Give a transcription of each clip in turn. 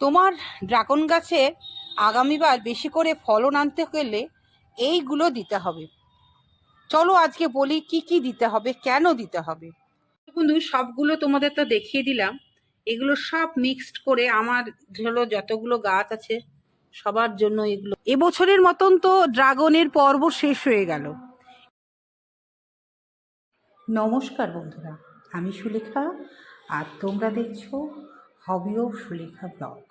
তোমার ড্রাগন গাছে আগামীবার বেশি করে ফলন আনতে গেলে এইগুলো দিতে হবে। চলো আজকে বলি কি কি দিতে হবে, কেন দিতে হবে? বন্ধু, সবগুলো তোমাদের তো দেখিয়ে দিলাম। এগুলো সব মিক্সড করে আমার হলো যতগুলো গাছ আছে, সবার জন্য এগুলো। এবছরের মতন তো ড্রাগনের পর্ব শেষ হয়ে গেল। নমস্কার বন্ধুরা, আমি সুলেখা আর তোমরা দেখছ হবিও সুলেখা ব্লগ।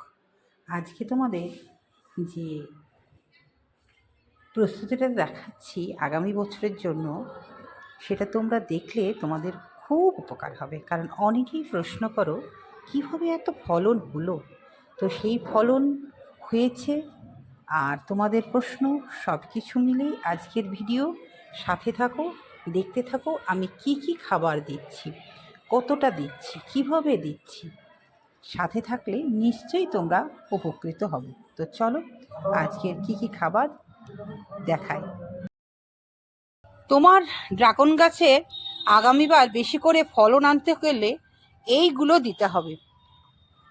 আজকে তোমাদের যে প্রস্তুতিটা দেখাচ্ছি আগামী বছরের জন্য, সেটা তোমরা দেখলে তোমাদের খুব উপকার হবে। কারণ অনেকেই প্রশ্ন করো, কীভাবে এত ফলন হলো? তো সেই ফলন হয়েছে আর তোমাদের প্রশ্ন সব কিছু মিলেই আজকের ভিডিও। সাথে থাকো, দেখতে থাকো, আমি কি কি খাবার দিচ্ছি, কতটা দিচ্ছি, কীভাবে দিচ্ছি সাথে থাকলে নিশ্চয়ই তোমরা উপকৃত হবে। তো চলো, আজকের কি কি খাবার দেখাই। তোমার ড্রাগন গাছে আগামীবার বেশি করে ফলন আনতে গেলে এইগুলো দিতে হবে।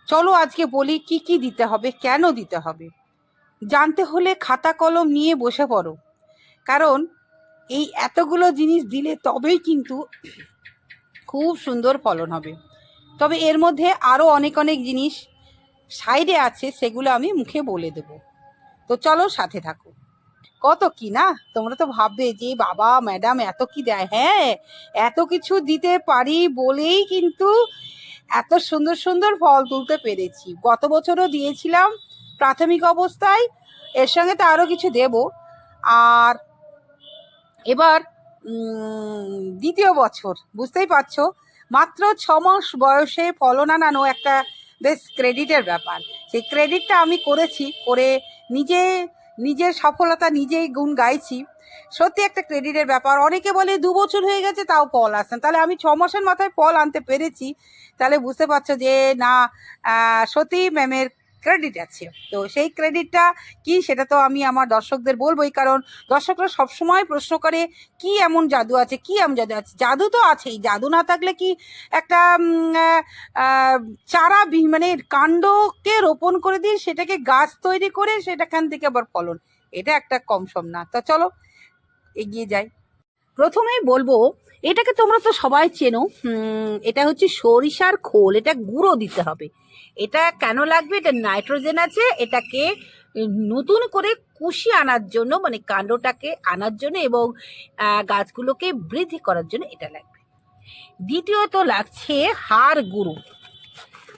চলো আজকে বলি কি কি দিতে হবে, কেন দিতে হবে। জানতে হলে খাতা কলম নিয়ে বসে পড়ো। কারণ এই এতগুলো জিনিস দিলে তবেই কিন্তু খুব সুন্দর ফলন হবে। তবে এর মধ্যে আরও অনেক অনেক জিনিস সাইডে আছে, সেগুলো আমি মুখে বলে দেব। তো চলো সাথে থাকো। কত কি না? তোমরা তো ভাববে যে, বাবা, ম্যাডাম এত কি দেয়? হ্যাঁ এত কিছু দিতে পারি বলেই কিন্তু এত সুন্দর সুন্দর ফল তুলতে পেরেছি। গত বছরও দিয়েছিলাম প্রাথমিক অবস্থায়, এর সঙ্গে তো আরও কিছু দেব। আর এবার দ্বিতীয় বছর, বুঝতেই পারছ? মাত্র ছ মাস বয়সে ফলন আনানো একটা বেশ ক্রেডিটের ব্যাপার। সেই ক্রেডিটটা আমি করেছি, করে নিজে, নিজের সফলতা নিজেই গুণ গাইছি। সত্যি একটা ক্রেডিটের ব্যাপার। অনেকে বলে দু বছর হয়ে গেছে, তাও ফল আসেন। তাহলে আমি ছ মাসের মাথায় ফল আনতে পেরেছি। তাহলে বুঝতে পারছ যে, না সতী সত্যি ম্যামের ক্রেডিট আছে। তো সেই ক্রেডিটটা কি সেটা তো আমি আমার দর্শকদের বলবোই, কারণ দর্শকরা সবসময় প্রশ্ন করে, কি এমন জাদু আছে, কি এমন জাদু আছে? জাদু তো আছেই, জাদু না থাকলে কি একটা চারা মানে কাণ্ডকে রোপণ করে দিয়ে সেটাকে গাছ তৈরি করে সেটাখান থেকে আবার ফলন। এটা একটা কম সম না। তো চলো, এগিয়ে যাই। প্রথমেই বলব, এটাকে তোমরা তো সবাই চেনো এটা হচ্ছে সরিষার খোল, এটা গুঁড়ো দিতে হবে। এটা কেন লাগবে? এটা নাইট্রোজেন আছে, এটাকে নতুন করে কুশি আনার জন্য মানে কাণ্ডটাকে আনার জন্য এবং গাছগুলোকে বৃদ্ধি করার জন্য এটা লাগবে। দ্বিতীয়ত লাগছে হাড় গুঁড়ো।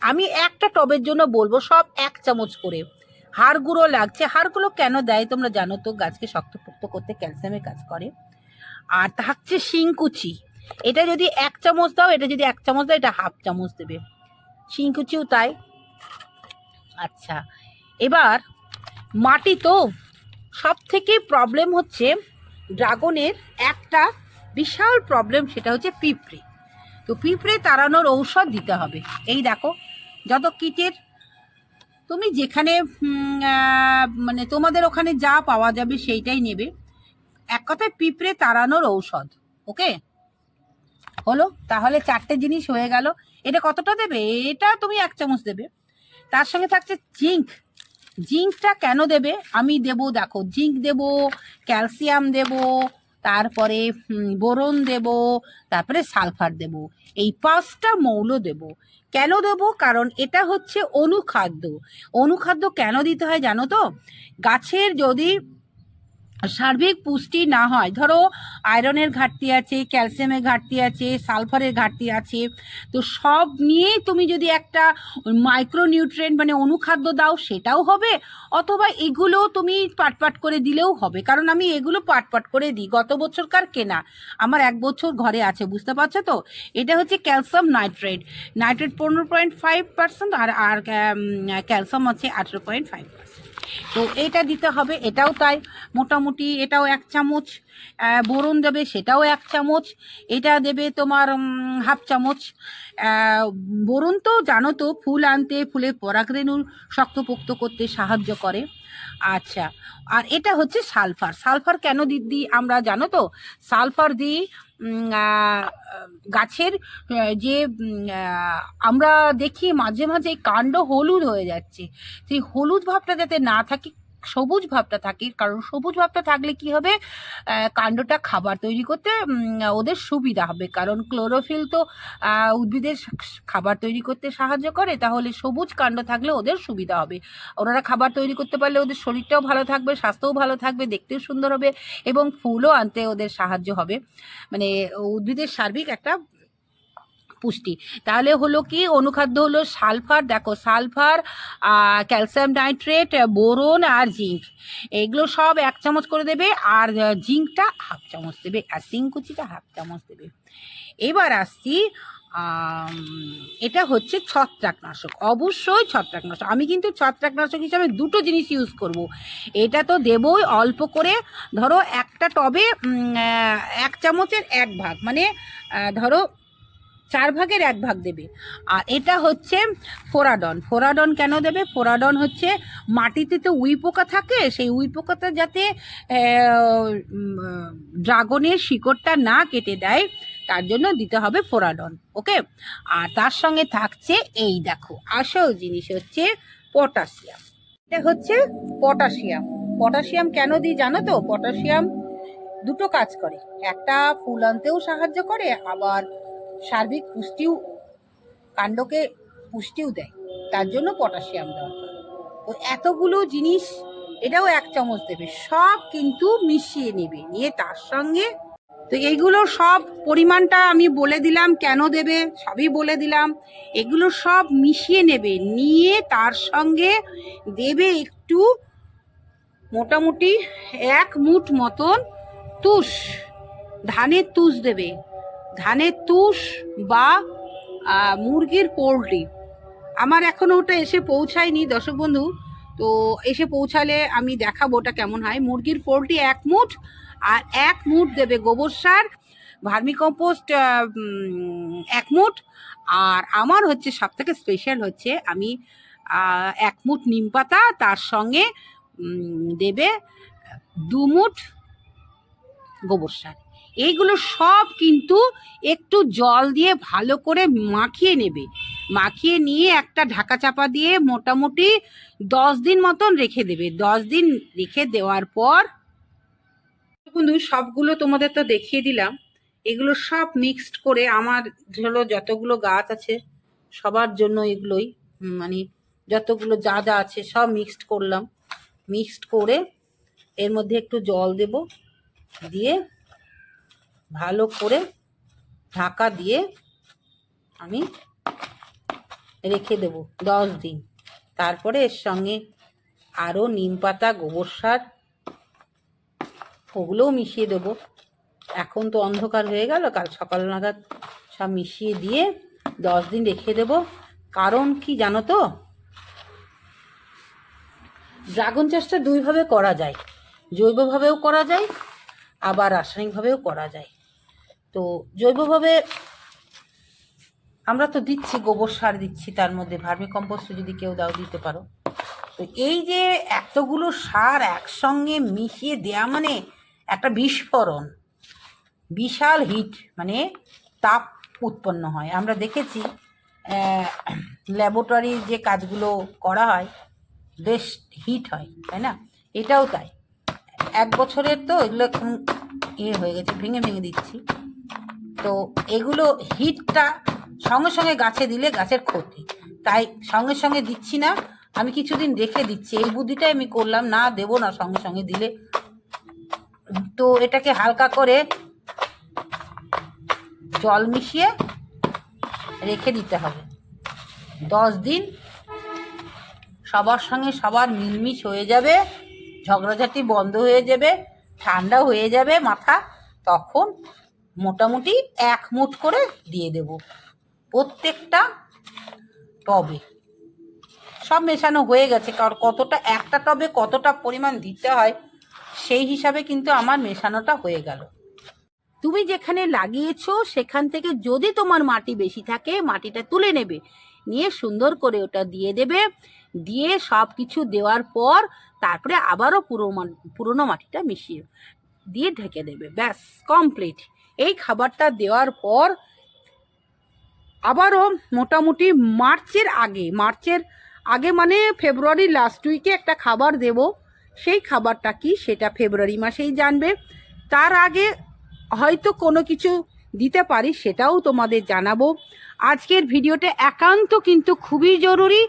আমি একটা টবের জন্য বলব, সব এক চামচ করে। হাড় গুঁড়ো লাগছে। হাড়গুলো কেন দেয় তোমরা জানো তো? গাছকে শক্তপোক্ত করতে ক্যালসিয়ামের কাজ করে। আর থাকছে শিংকুচি এটা যদি এক চামচ দাও, এটা যদি এক চামচ দাও, এটা হাফ চামচ দেবে। শিংকুচিও তাই। আচ্ছা এবার মাটি তো সব থেকে প্রবলেম হচ্ছে ড্রাগনের একটা বিশাল প্রবলেম সেটা হচ্ছে পিঁপড়ে। তো পিঁপড়ে তাড়ানোর ঔষধ দিতে হবে। এই দেখো, যত কীটের, তুমি যেখানে মানে তোমাদের ওখানে যা পাওয়া যাবে সেইটাই নেবে। এক কথায় পিঁপড়ে তাড়ানোর ঔষধ, ওকে? হলো, তাহলে চারটে জিনিস হয়ে গেল। এটা কতটা দেবে? এটা তুমি এক চামচ দেবে। তার সঙ্গে থাকছে জিঙ্ক। জিঙ্কটা কেন দেবে? আমি দেব, দেখো, জিঙ্ক দেব, ক্যালসিয়াম দেব, তারপরে বোরন দেব, তারপরে সালফার দেব। এই পাঁচটা মৌল দেব। কেন দেব? কারণ এটা হচ্ছে অনুখাদ্য। অনুখাদ্য কেন দিতে হয় জানো তো? গাছের যদি সার্বিক পুষ্টি না হয়, ধরো আয়রনের ঘাটতি আছে, ক্যালসিয়ামের ঘাটতি আছে, সালফারের ঘাটতি আছে, তো সব নিয়েই তুমি যদি একটা মাইক্রোনিউট্রিয়েন্ট মানে অনুখাদ্য দাও সেটাও হবে, অথবা এগুলো তুমি পাট পাট করে দিলেও হবে, কারণ আমি এগুলো পাট পাট করে দিই, গত বছরকার কেনা, আমার এক বছর ঘরে আছে, বুঝতে পারছ তো? এটা হচ্ছে ক্যালসিয়াম নাইট্রেট নাইট্রেট পনেরো পয়েন্ট ফাইভ পার্সেন্ট আর আর ক্যালসিয়াম আছে আঠেরো পয়েন্ট ফাইভ পার্সেন্ট। তো এটা দিতে হবে, এটাও তাই। মোটামুটি এটাও এক চামচ। বোরন দেবে, সেটাও এক চামচ। এটা দেবে তোমার হাফ চামচ। বোরন তো জানো তো, ফুল আনতে ফুলের পরাগরেণু শক্তপোক্ত করতে সাহায্য করে। আচ্ছা আর এটা হচ্ছে সালফার। সালফার কেন দিদি আমরা জানো তো, সালফার দিই গাছের যে আমরা দেখি মাঝে মাঝে কাণ্ড হলুদ হয়ে যাচ্ছে। সেই হলুদ ভাবটা যাতে না থাকে সবুজ ভাবটা থাকে। কারণ সবুজ ভাবটা থাকলে কি হবে? কাণ্ডটা খাবার তৈরি করতে ওদের সুবিধা হবে। কারণ ক্লোরোফিল তো উদ্ভিদের খাবার তৈরি করতে সাহায্য করে, তাহলে সবুজ কাণ্ড থাকলে ওদের সুবিধা হবে। ওনারা খাবার তৈরি করতে পারলে ওদের শরীরটাও ভালো থাকবে, স্বাস্থ্যও ভালো থাকবে, দেখতেও সুন্দর হবে এবং ফুলও আনতে ওদের সাহায্য হবে। মানে উদ্ভিদের সার্বিক একটা পুষ্টি। তাহলে হলো কি, অনুখাদ্য হলো সালফার, দেখো সালফার ক্যালসিয়াম নাইট্রেট, বোরন আর জিঙ্ক। এগুলো সব এক চামচ করে দেবে আর জিঙ্কটা হাফ চামচ দেবে আর সিংকুচিটা হাফ চামচ দেবে। এবার আসছি এটা হচ্ছে ছত্রাকনাশক। অবশ্যই ছত্রাকনাশক। আমি কিন্তু ছত্রাকনাশক হিসাবে দুটো জিনিস ইউজ করব। এটা তো দেবই অল্প করে। ধরো একটা টবে এক চামচের এক ভাগ। মানে ধরো চার ভাগের এক ভাগ দেবে। আর এটা হচ্ছে ফোরাডন। ফোরাডন কেন দেবে? ফোরাডন হচ্ছে মাটিতে তো উই পোকা থাকে, সেই উই পোকাটা যাতে ড্রাগনের শিকড়টা না কেটে দেয়, তার জন্য দিতে হবে ফোরাডন। ওকে? আর তার সঙ্গে থাকছে এই দেখো, আসল জিনিস হচ্ছে পটাশিয়াম। এটা হচ্ছে পটাশিয়াম। পটাশিয়াম কেন দিই জানো তো? পটাশিয়াম দুটো কাজ করে। একটা ফুল আনতেও সাহায্য করে, আবার সার্বিক পুষ্টিও, কাণ্ডকে পুষ্টিও দেয়। তার জন্য পটাশিয়াম দরকার তো এতগুলো জিনিস, এটাও এক চামচ দেবে। সব কিন্তু মিশিয়ে নেবে। নিয়ে তার সঙ্গে তো এইগুলো সব পরিমাণটা আমি বলে দিলাম, কেন দেবে, সবই বলে দিলাম। এগুলো সব মিশিয়ে নেবে। নিয়ে তার সঙ্গে দেবে একটু মোটামুটি এক মুঠ মতন তুষ। ধানের তুষ দেবে। ধানের তুষ বা মুরগির পোলট্রি। আমার এখনও ওটা এসে পৌঁছায়নি দর্শক বন্ধু। তো এসে পৌঁছালে আমি দেখাবো ওটা কেমন হয়। মুরগির পোলট্রি এক মুঠ, আর এক মুঠ দেবে গোবর সার, ভার্মি কম্পোস্ট এক মুঠ। আর আমার হচ্ছে সব থেকে স্পেশাল হচ্ছে আমি এক মুঠ নিম পাতা, তার সঙ্গে দেবে দু মুঠ গোবর সার। এইগুলো সব কিন্তু একটু জল দিয়ে ভালো করে মাখিয়ে নেবে। মাখিয়ে নিয়ে একটা ঢাকা চাপা দিয়ে মোটামুটি দশ দিন মতন রেখে দেবে। দশ দিন রেখে দেওয়ার পর বন্ধু, সবগুলো তোমাদের তো দেখিয়ে দিলাম। এগুলো সব মিক্সড করে আমার হলো যতগুলো গাছ আছে, সবার জন্য এগুলোই মানে যতগুলো যা যা আছে সব মিক্সড করলাম। মিক্সড করে এর মধ্যে একটু জল দেব, দিয়ে ভালো করে ঢাকা দিয়ে আমি রেখে দেব দশ দিন। তারপরে এর সঙ্গে আরও নিম পাতা, গোবর সার, ওগুলোও মিশিয়ে দেব। এখন তো অন্ধকার হয়ে গেল, কাল সকাল নাগাদ সব মিশিয়ে দিয়ে দশ দিন রেখে দেব। কারণ কি জানো তো? ড্রাগন চাষটা দুইভাবে করা যায়। জৈবভাবেও করা যায়, আবার রাসায়নিকভাবেও করা যায়। তো জৈবভাবে আমরা তো দিচ্ছি, গোবর সার দিচ্ছি, তার মধ্যে ভার্মি কম্পোস্ট যদি কেউ দাও দিতে পারো। তো এই যে এতগুলো সার একসঙ্গে মিশিয়ে দেয়া মানে একটা বিস্ফোরণ, বিশাল হিট মানে তাপ উৎপন্ন হয়। আমরা দেখেছি ল্যাবরেটরি যে কাজগুলো করা হয়, বেশ হিট হয়, তাই না? এটাও তাই। এক বছরের তো এগুলো এখন ইয়ে হয়ে গেছে, ভেঙে ভেঙে দিচ্ছি। তো এগুলো হিটটা সঙ্গে সঙ্গে গাছে দিলে গাছের ক্ষতি। তাই সঙ্গে সঙ্গে দিচ্ছি না, আমি কিছুদিন রেখে দিচ্ছি। এই বুদ্ধিটাই আমি করলাম, না দেবো না সঙ্গে সঙ্গে দিলে। তো এটাকে হালকা করে জল মিশিয়ে রেখে দিতে হবে। দশ দিন সবার সঙ্গে সবার মিলমিশ হয়ে যাবে, ঝগড়াঝাটি বন্ধ হয়ে যাবে, ঠান্ডা হয়ে যাবে মাথা, তখন মোটামুটি এক মুঠ করে দিয়ে দেব। প্রত্যেকটা টবে। সব মেশানো হয়ে গেছে, কারণ কতটা, একটা টবে কতটা পরিমাণ দিতে হয়, সেই হিসাবে কিন্তু আমার মেশানোটা হয়ে গেল। তুমি যেখানে লাগিয়েছো, সেখান থেকে যদি তোমার মাটি বেশি থাকে, মাটিটা তুলে নেবে। নিয়ে সুন্দর করে ওটা দিয়ে দেবে। দিয়ে সব কিছু দেওয়ার পর তারপরে আবারও পুরো পুরোনো মাটিটা মিশিয়ে দিয়ে ঢেকে দেবে। ব্যাস কমপ্লিট এই খাবারটা দেওয়ার পর আবারও মোটামুটি মার্চের আগে মার্চের আগে মানে ফেব্রুয়ারি লাস্ট উইকে একটা খাবার দেব। সেই খাবারটা কি সেটা ফেব্রুয়ারি মাসেই জানবে। তার আগে হয়তো কোনো কিছু দিতে পারি সেটাও তোমাদের জানাব। আজকের ভিডিওটা একান্ত কিন্তু খুবই জরুরি।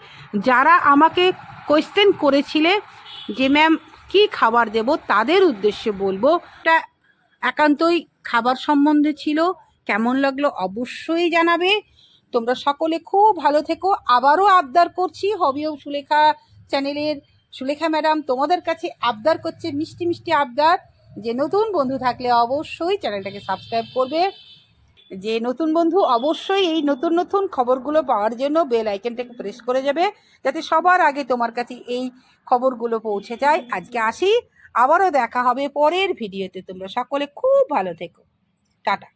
যারা আমাকে কোয়েশ্চেন করেছিলে যে ম্যাম কি খাবার দেব? তাদের উদ্দেশ্যে বলব। এটা একান্তই খাবার সম্বন্ধে ছিল, কেমন লাগল অবশ্যই জানাবে। তোমরা সকলে খুব ভালো থেকো। আবারও আবদার করছি, হবি ও সুলেখা চ্যানেলের, সুলেখা ম্যাডাম তোমাদের কাছে আবদার করছে মিষ্টি মিষ্টি আবদার। যে নতুন বন্ধু থাকলে অবশ্যই চ্যানেলটাকে সাবস্ক্রাইব করবে। যে নতুন বন্ধু অবশ্যই এই নতুন নতুন খবরগুলো পাওয়ার জন্য বেল আইকনটাকে প্রেস করে যাবে, যাতে সবার আগে তোমার কাছে এই খবরগুলো পৌঁছে যায়। আজকে আসি। আবারও দেখা হবে পরের ভিডিওতে। তোমরা সকলে খুব ভালো থেকো। টাটা।